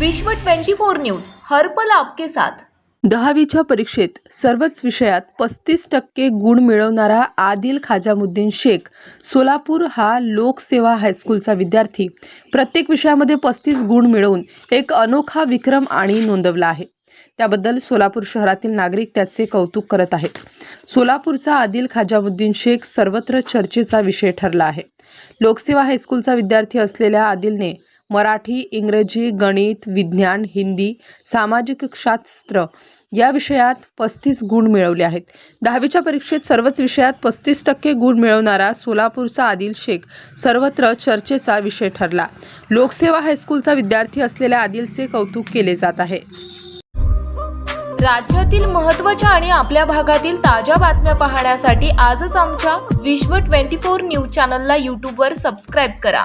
विश्व 24 न्यूज हर्पल आपके साथ. दहावीच्या परीक्षेत सर्वच विषयात पस्तीस टक्के गुण मिळवणारा आदिल खाजामुद्दीन शेख सोलापूर हा लोकसेवा हायस्कूलचा विद्यार्थी. प्रत्येक विषयामध्ये पस्तीस गुण मिळवून एक अनोखा विक्रम आणि नोंदवला आहे. त्याबद्दल सोलापूर शहरातील नागरिक त्याचे कौतुक करत आहेत. सोलापूरचा आदिल खाजामुद्दीन शेख सर्वत्र चर्चेचा विषय ठरला आहे. लोकसेवा हायस्कूलचा विद्यार्थी असलेल्या आदिलने मराठी इंग्रजी गणित विज्ञान हिंदी सामाजिक शास्त्र या विषयात पस्तीस गुण मिळवले आहेत. दहावीच्या परीक्षेत सर्वच विषयात पस्तीस टक्के गुण मिळवणारा सोलापूरचा आदिल शेख सर्वत्र चर्चेचा विषय ठरला. लोकसेवा हायस्कूलचा विद्यार्थी असलेल्या आदिलचे कौतुक केले जात आहे. राज्यातील महत्त्वाच्या आणि आपल्या भागातील ताज्या बातम्या पाहण्यासाठी आजच आमच्या विश्व 24 न्यूज चॅनलला यूट्यूबवर सबस्क्राईब करा.